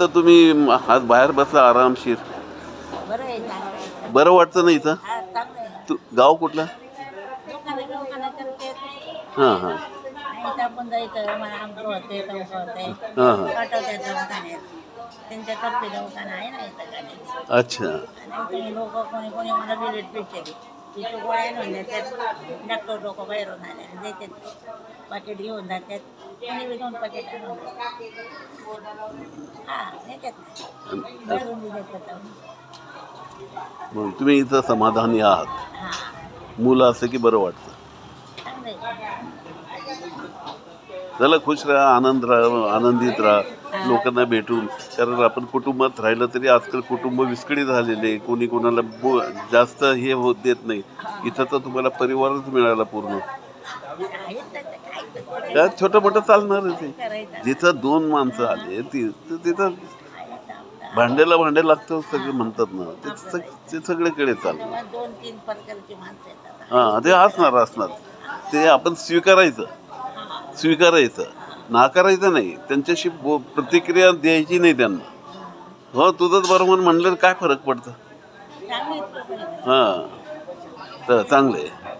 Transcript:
तर तुम्ही आज बाहेर बसला आरामशीर. बरं वाटतं ना इथं? हा तू गाव कुठलं? हां हां. हां हां. अच्छा. तुम्ही इथं समाधानी आहात. मुलं असं की बरं वाटतं. चला खुश राहा आनंद राहा आनंदित राहा. लोकांना भेटून. कारण आपण कुटुंबात राहिलं तरी आजकाल कुटुंब विस्कळीत झालेले कोणी कोणाला जास्त हे होत देत नाही. इथं तर तुम्हाला परिवारच मिळाला पूर्ण. काय छोटं मोठं आहे करायचं. जिथं दोन माणसं आले ती तिथं आपलं. भांड्याला भांडे लागतं सगळे म्हणतात ना. ते ते सगळीकडे येतात. हां ते असणार असणार. ते आपण स्वीकारायचं. स्वीकारायचं. नाकारायचं नाही. त्यांच्याशी बो प्रतिक्रिया द्यायची नाही त्यांना. हो तुझंच बरोबर म्हणलं काय फरक पडतं. हां. तर चांगलं आहे.